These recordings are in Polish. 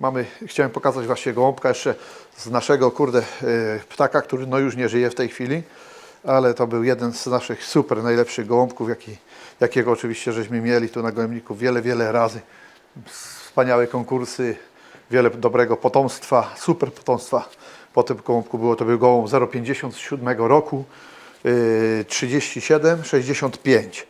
Mamy, chciałem pokazać właśnie gołąbka jeszcze z naszego, kurde, y, ptaka, który no już nie żyje w tej chwili, ale to był jeden z naszych super najlepszych gołąbków, jaki, jakiego oczywiście żeśmy mieli tu na Gołębniku wiele, wiele razy. Wspaniałe konkursy, wiele dobrego potomstwa, super potomstwa. Po tym gołąbku było, to był gołąb 057 roku, y, 37, 65.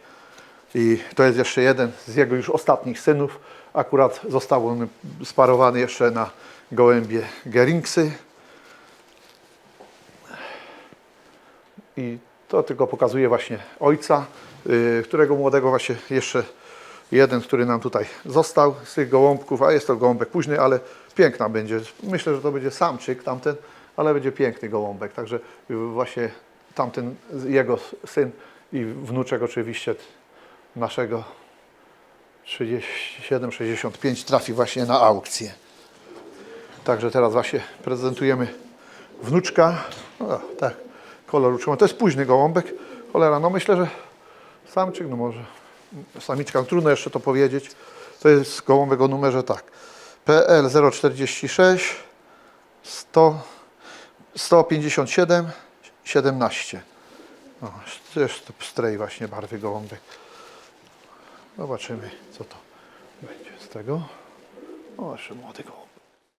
I to jest jeszcze jeden z jego już ostatnich synów. Akurat został on sparowany jeszcze na gołębie Geringsy. I to tylko pokazuje właśnie ojca, y, którego młodego właśnie jeszcze jeden, który nam tutaj został z tych gołąbków, a jest to gołąbek późny, ale piękna będzie. Myślę, że to będzie samczyk tamten, ale będzie piękny gołąbek. Także właśnie tamten jego syn i wnuczek oczywiście naszego 37-65 trafi właśnie na aukcję. Także teraz właśnie prezentujemy wnuczka. O, tak, kolor utrzymany. To jest późny gołąbek. Cholera, no myślę, że samczyk, no może samiczka, trudno jeszcze to powiedzieć. To jest gołąbek o numerze tak. PL 046 100, 157 17. O, to jest to pstrej właśnie barwy gołąbek. Zobaczymy, co to będzie z tego. O, jeszcze młody gołąbek.